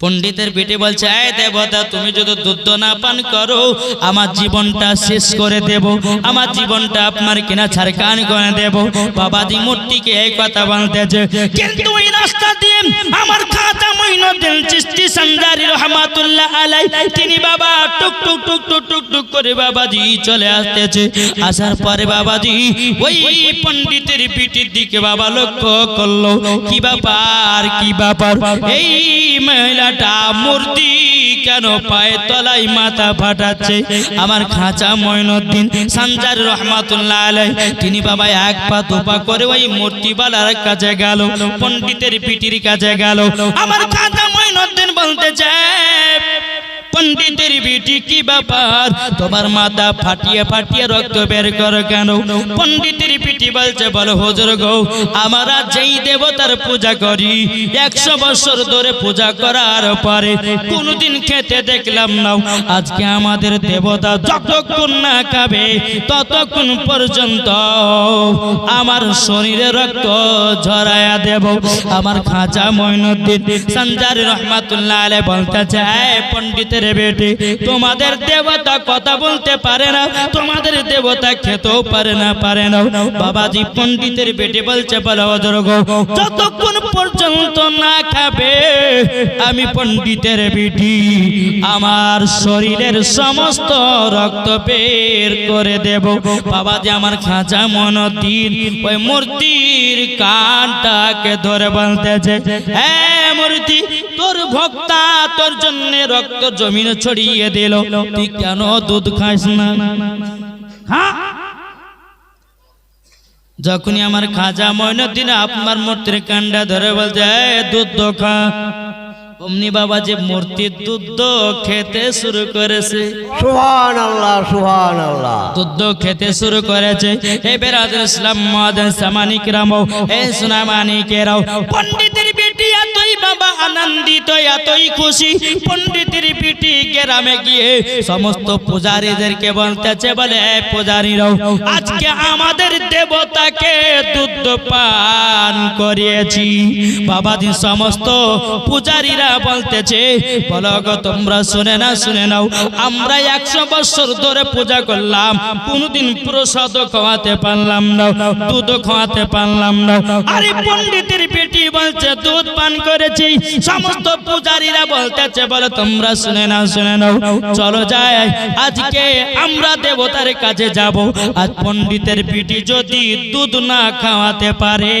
পণ্ডিতের বেটে বলছে এই দেবতা, তুমি যদি দুধ না পান করো, আমার জীবনটা শেষ করে দেব। আমার জীবনটা আপনার কিনা ছাড়কান করে দেব। বাবাজি মূর্তিকে এই কথা বলতেছে কিন্তু ওই রাস্তা দিয়ে আমার খাতা মঈনুদ্দিন চিশতি সঞ্জারি রহমাতুল্লাহ আলাই তিনি বাবা টুক টুক টুক টুক টুক টুক করে বাবাজি চলে আসতেছে। আসার পরে বাবাজি ওই পণ্ডিতের পিঠির দিকে বাবা লক্ষ্য করল। কি ব্যাপার কি ব্যাপার? এই মহিলাটা মূর্তি কেন পায়ে তলায় মাথা ফাটাচ্ছে? আমার খাঁচা ময়নুদ্দিন সঞ্জার রহমাতুল্লাহ আলাই তিনি বাবা এক পা দুপা করে ওই মূর্তিওয়ালার কাছে গেল, পণ্ডিতের পিঠির কাছে গেল। আমার খাঁচা ময়নুদ্দিন বলতে চায় পণ্ডিতের বিটি কি ব্যাপার? তোমার মাথা ফাটিয়ে ফাটিয়ে রক্ত বের করো কেন? পণ্ডিতের পিটি বলছে, বলো, হুজুর গো, আমরা যেই দেবতার পূজা করি, একশো বছর ধরে পূজা করার পরে কোনদিন খেতে দেখলাম না। আজকে আমাদের দেবতা যতক্ষণ না খাবে, ততক্ষণ পর্যন্ত আমার শরীরে রক্ত ঝরায়া দেব। আমার খাঁচা মইনুদ্দিন সঞ্জার রহমাতুল্লাহ আলাই বলতে চায় পণ্ডিতের বেটে, তোমাদের দেবতা কথা বলতে পারে না, তোমাদের দেবতা খেতেও পারে না পারে না। বাবাজি পণ্ডিতের বেটে বলছে যতক্ষণ পর্যন্ত না খাবে, আমি পণ্ডিতের বেটি, আমার শরীরের সমস্ত রক্ত বের করে দেব। বাবাজি, আমার খাঁচা মনতির ওই মূর্তির কানটাকে ধরে বলতেছে হ্যাঁ মূর্তি, তোর ভক্তা তোর জন্য রক্ত জমিনে ছড়িয়ে দিল। তুই কেন দুধ খাস না? হ্যাঁ? যখনই আমার খাজা ময়নদিন আপনার মূর্তির কান্ডা ধরে বলছে "এই দুধ খা। অমনি বাবা যে মূর্তির দুধ খেতে শুরু করেছে। সুহান আল্লাহ সুহান আল্লাহ দুধ খেতে শুরু করেছে। এ বেরাজ ইসলাম মহাদ সামানিক রাম হে সুনামানিকেরাও। এতই বাবা আনন্দিত, এতই খুশি। পণ্ডিতের বেটি গ্রামে গিয়ে সমস্ত পূজারীদেরকে বলতেছে, বলে পূজারীরাও, আজকে আমাদের দেবতাকে দুধ পান করিয়েছি। বাবাজি সমস্ত পূজারীরা বলতেছে, বলো গো, তোমরা শুনে না শুনে নাও, আমরা একশো বছর ধরে পূজা করলাম, কোনদিন প্রসাদ খাওয়াতে পারলাম না দুধ খাওয়াতে পারলাম না। আরে পণ্ডিতের পেটি বলছে, দুধ পান করেছি। সমস্ত পূজারীরা বলতেছে, বলো তোমরা শুনে নাও শুনে নাও। চলো যাই, আজকে আমরা দেবতার কাছে যাব। আজ পণ্ডিতের পিটি যদি দুধ না খাওয়াতে পারে,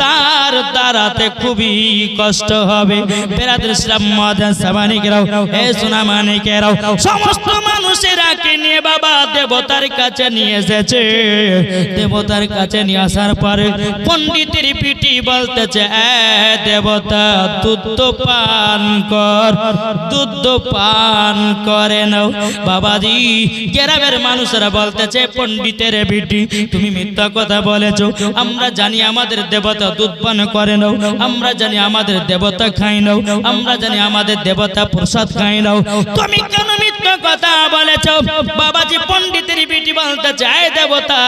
তার দ্বারাতে খুবই কষ্ট হবে। বেরাদের ইসলাম মাদান সামানিকেরাও হে সোনা মানিকেরাও, সমস্ত মানুষেরাকে নিয়ে বাবা দেবতার কাছে নিয়ে এসেছে। দেবতার কাছে নিয়ে আসার পরে পণ্ডিতের পিটি বলতেছে দেবতা, দুধ পান কর, দুধ পান করে নাও। বাবাজি, গ্রামের মানুষেরা বলতেছে, পণ্ডিতের বিটি তুমি মিথ্যা কথা বলেছ। আমরা জানি আমাদের দেবতা দুধ পান করে নাও। আমরা জানি আমাদের দেবতা খাই নাও। আমরা জানি আমাদের দেবতা প্রসাদ খাই নাও। তুমি কেন মিথ্যা কথা বলেছ। বাবাজি পণ্ডিতের বিটি বলতে চায় দেবতা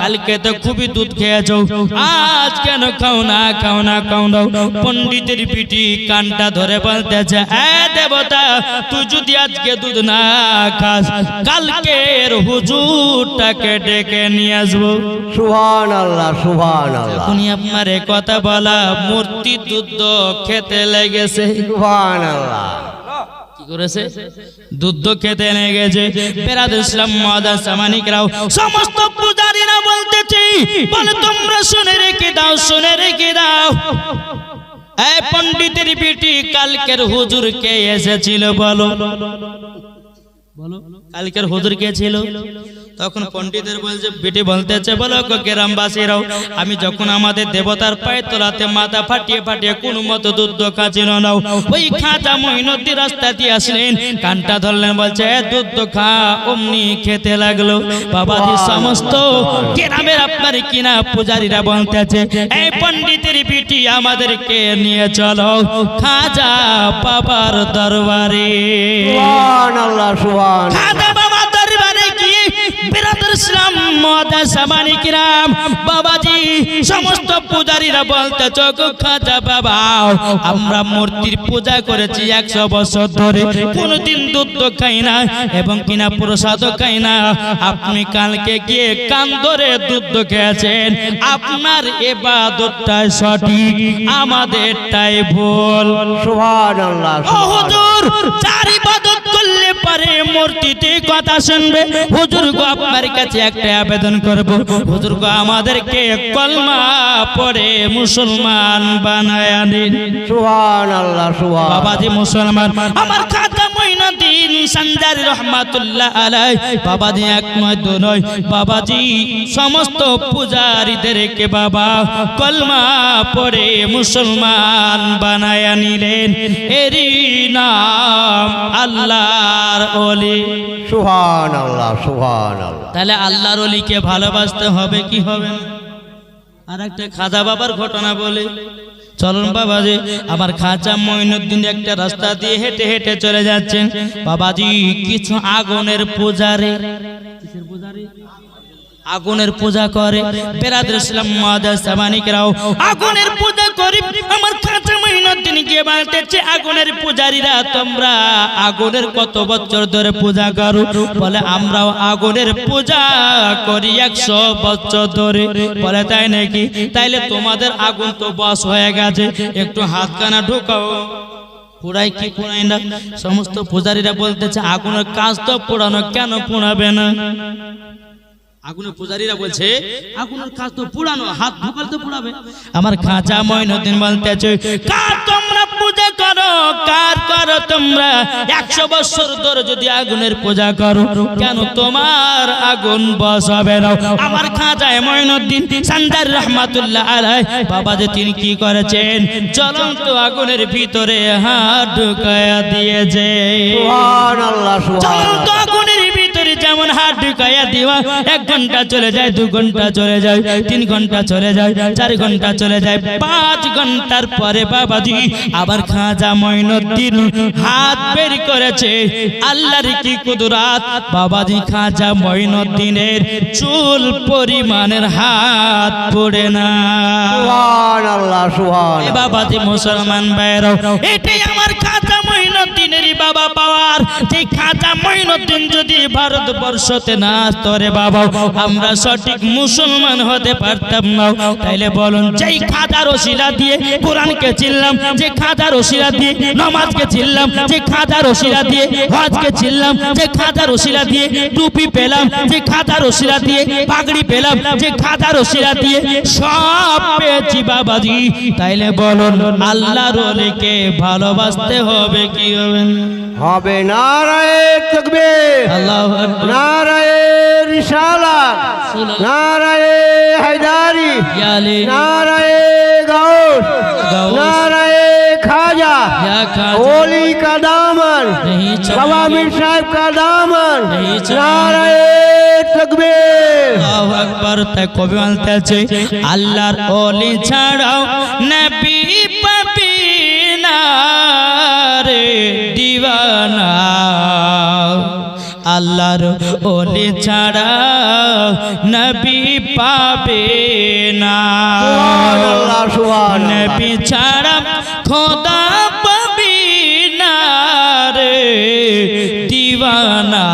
কালকে তো খুবই দুধ খেয়েছো। আজ কেন খাও না খাও না খাও না? পণ্ডিতের পিটি কানটা ধরে বলতেছে এ দেবতা তুই যদি আজকে দুধ না খাস কালকের হুজুরটাকে ডেকে নিয়ে আসব। সুহান আল্লাহ সুহান আল্লাহ আপনার কথা বলা মূর্তি দুধ খেতে লেগেছে। সুহান আল্লাহ করেছে। দুধ খেতে নিয়ে গেছে। পেরাদ ইসলাম মাদার সামানিকরাও সমস্ত পূজারীরা বলতেছি, বলে, তোমরা শুনে রেখে দাও, শুনে রেখে দাও। এই পণ্ডিতের বিটি কালকের হুজুর কে এসেছিল বলো? বলো, কালকের হুজুর কে ছিল? তখন পণ্ডিতের বলছে বেটি বলতেছে বলো গ্রামবাসীরাও আমি যখন আমাদের দেবতার পায়ে তোলাতে মাথা ফাটিয়ে ফাটিয়ে কোন মতো দুধ খাচ্ছিল নাও ওই খাজা মহিনদ্দি রাস্তা দিয়ে আসলেন কানটা ধরলেন বলছে দুধ খা অমনি খেতে লাগল। বাবাজি সমস্ত গ্রামের আপনার কিনা পূজারীরা বলতেছে এই পণ্ডিতের বিটি আমাদেরকে নিয়ে চলো খাজা বাবার দরবারে। খাজা ইসলাম সামানিকরাম বাবাজি সমস্ত পূজারীরা বলতে চোখ খাজা বাবা। আমরা মূর্তির পূজা করেছি একশো বছর ধরে। কোনোদিন দুধ তো খাই না এবং কিনা প্রসাদও খাই না। আপনি কালকে গিয়ে কান ধরে দুধ তো খেয়েছেন। আপনার এবাদতটাই সঠিক আমাদেরটাই ভুল। সুবহান আল্লাহ ও হুজুর চার ইবাদত করলে পারে মূর্তিতে কথা শুনবে। হুজুর গো আপনার কাছে একটা আবেদন করব। হুজুর গো আমাদেরকে কলমা পড়ে মুসলমান বানায় দিন। সুবহানাল্লাহ সুবহান। বাবাজি মুসলমান আমার খাতা মঈনুদ্দিন সঞ্জারি রহমাতুল্লাহ আলাই বাবাজি এক নয়। দু নয় বাবাজি সমস্ত পূজারীদেরকে বাবা কলমা পড়ে মুসলমান বানায় নিলেন। এরই নাম আল্লাহর ওলি। সুবহান আল্লাহ আল্লাহ তাহলে আল্লাহর অলিকে ভালোবাসতে হবে কি হবে আর একটা খাজা বাবার ঘটনা বলে। চলুন বাবাজি আবার খাঁচা মইনুদ্দিন একটা রাস্তা দিয়ে হেঁটে হেঁটে চলে যাচ্ছেন। বাবাজি, কিছু আগুনের পূজারে। পূজারে? আগুনের পূজা করে। বেরাদের ইসলাম মাদাস সামানিকরাও আগুনের পূজা করি। আমার খাঁচা মঈনুদ্দিন গিয়ে বলতেছে আগুনের পূজারীরা, তোমরা আগুনের কত বছর ধরে পূজা করো? বলে, আমরাও আগুনের পূজা করি একশো বছর ধরে। বলে, তাই নাকি? তাইলে তোমাদের আগুন তো বস হয়ে গেছে। একটু হাত কানা ঢুকাও। পুরাই কি পুরাই না? সমস্ত পূজারীরা বলতেছে, আগুনের কাজ তো পোড়ানো, কেন পোড়াবে না? আগুনের পূজারীরা বলছে আগুনের কাজ তো পুরানো হাত ঢুকাল তো পুরাবে। আমার খাঁচা ময়নদিন বলতেছে কার তোমরা পূজা করো কার করো তোমরা? একশো বছর ধরে যদি আগুনের পূজা করো কেন তোমার আগুন বস হবে না? আমার খাঁচায় ময়নুদ্দিন সান্দার রহমাতুল্লাহ আলাই বাবা যে তিনি কি করেছেন? জ্বলন্ত আগুনের ভিতরে হাত ঢুকায়া দিয়েছে। চলন্ত আগুনের হাত ঢুকাইয়া দিবা। এক ঘণ্টা চলে যায় দু ঘণ্টা চলে যায় তিন ঘণ্টা চলে যায় চার ঘণ্টা চলে যায় পাঁচ ঘণ্টার পরে বাবাজি আবার খাজা মঈনুদ্দিন হাত বের করেছে। আল্লাহর কি কুদরাত? বাবাজি খাজা মঈনুদ্দিনের চুল পরিমাণের হাত পড়ে না। বাবাজি মুসলমান ভাইরাও এটাই আমার খাজা মঈনুদ্দিনেরই বাবা পাওয়ার খাজা যদি ভারতবর্ষতে না বাবা, আমরা সঠিক মুসলমান হতে পারতাম না। তাইলে বলুন, যেই দিয়ে কোরআনকে চিনলাম, যে খাজার ওসিলা দিয়ে নামাজকে চিনলাম, যে দিয়ে হজকে চিনলাম, যে দিয়ে টুপি পেলাম, যে খাজার ওসিলা দিয়ে পাগড়ি পেলাম, যে খাজার ওসিলা দিয়ে সব পেয়েছি বাবাজি। তাইলে বলুন, আল্লাহর ভালোবাসতে হবে কি হবে না? হবে নারায়ে তাকবীর আল্লাহ নারায়ে রিসালাত নারায়ে হায়দারি ইয়ালি নারায়ে গাউস গাউস। नाराए खाजा या खाजा। ओली का दामन नहीं चलेंगे। बाबा मीर साहब का दामन नहीं चलेंगे। नाराए तकबीर আল্লাহু আকবার তাই কবি বলতেছে আল্লাহর ওলি ছাড়াও নবী পাবি না রে দিওয়ানা। আল্লাহর ওলি ছাড়া নবী পাবে না। নবী ছাড়া খোদা পাবি না রে। দিওয়ানা।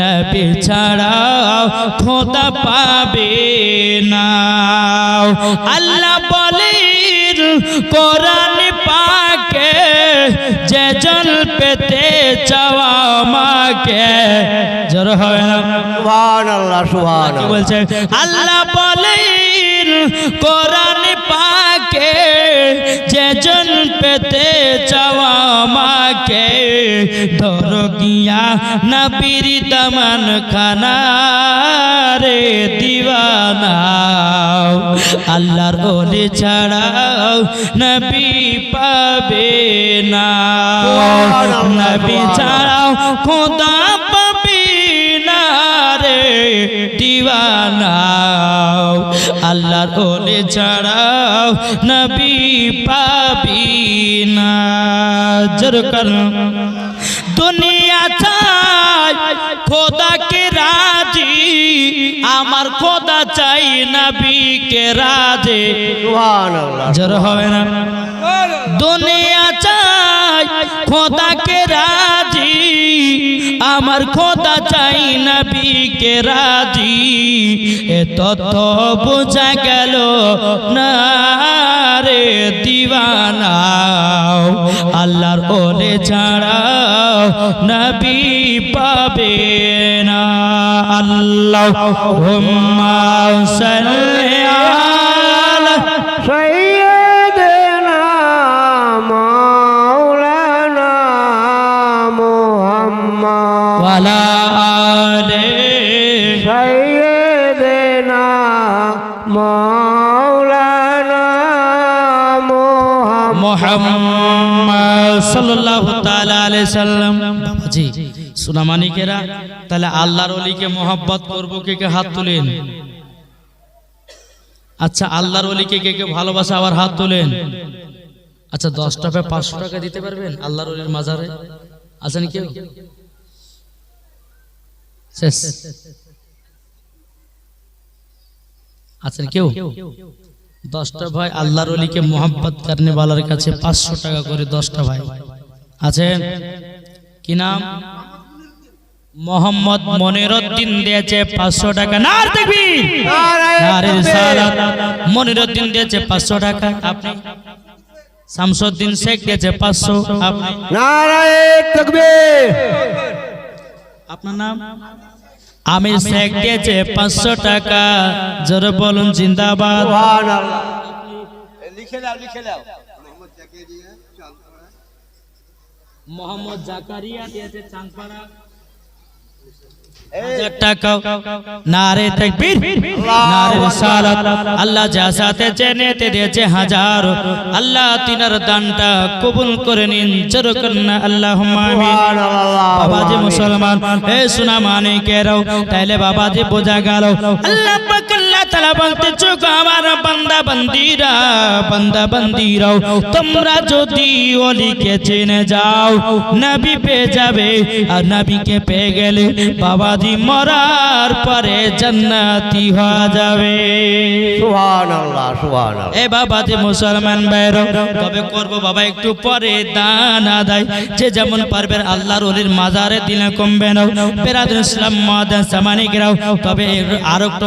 নবী ছাড়া খোদা পাবে না। আল্লাহ বলেন কোরআন জোর হয় না। সুবহানাল্লাহ বলছে আল্লাহ কোরআনে পাকে যে জন পেতে চাওয়া মাকে ধর গিয়া নবীর দমন খানা রে দিওয়ানা। আল্লাহর ওলি ছাড়াও নবী পাবে না। নবী ছাড়াও খোদা পাবে না রে দিওয়ানা। আল্লাহর ওলে ছাড়াও নবী পাবি না। জোর কর। দুনিয়া চাই খোদা কে রাজি। আমার খোদা চাই নবীকে রাজে। জোর হবে না? দুনিয়া চাই খোদাকে রাজি। আমার খোদা চাই নবীকে রাজি। এ তথ্য বোঝা গেল, না রে দিওয়ানা। আল্লাহর ওলে ছাড়া নবী পাবে না। আল্লাহ সাল্লি আলা আল্লাহর কে কে হাত আচ্ছা আল্লাহর কে কে ভালোবাসা, আবার হাত তুলেন? আচ্ছা পাঁচশো টাকা দিতে পারবেন আল্লাহর মাজারে? আছেন কেউ? আছেন কেউ? দশটা ভাই আল্লাহর অলিকে মোহাম্মত করনে वालाর কাছে পাঁচশো টাকা করে দশটা ভাই। আছেন? কি নাম? মোহাম্মদ মনিরুদ্দিন দিয়েছে পাঁচশো টাকা। না দেখবি? মনিরুদ্দিন দিয়েছে পাঁচশো টাকা। আপনি? শামসুদ্দিন শেখ দিয়েছে পাঁচশো। আপনি? আপনার নাম? আমির শেখ দিয়েছে পাঁচশো টাকা। জোরে বলুন জিন্দাবাদ। মোহাম্মদ জাকারিয়া দিয়েছে চাঁদপাড়া। হাজার টাকা নারে তাকবীর নারে রিসালাত। আল্লাহ যা সাথে চেনেতে দিয়েছে হাজার। আল্লাহ তিনার দানটা কবুল করে নিন জোর করনা আল্লাহুম্মা আমিন। বাবাজি মুসলমান হে সুনা মানে কেরাও তাইলে বাবাজি বোঝা গেল। আল্লাহ পাক তাআলা বলতে চোখ আমার বান্দা বান্দিরা বান্দা বান্দিরাও তোমরা যদি ওলিকে চিনে যাও নবী পেয়ে যাবে আর নবীকে পেয়ে গেলে বাবাজি মরার পরে জান্নাতি হয়ে যাবে এ বাবা যে মুসলমান বাইর তবে করব বাবা একটু পরে দান আদায় যে যেমন পারবে আল্লাহর ওলির মাজারে দিলে কমবে না বেরাদুল ইসলাম মাদান সামানিকরাও তবে আরও একটু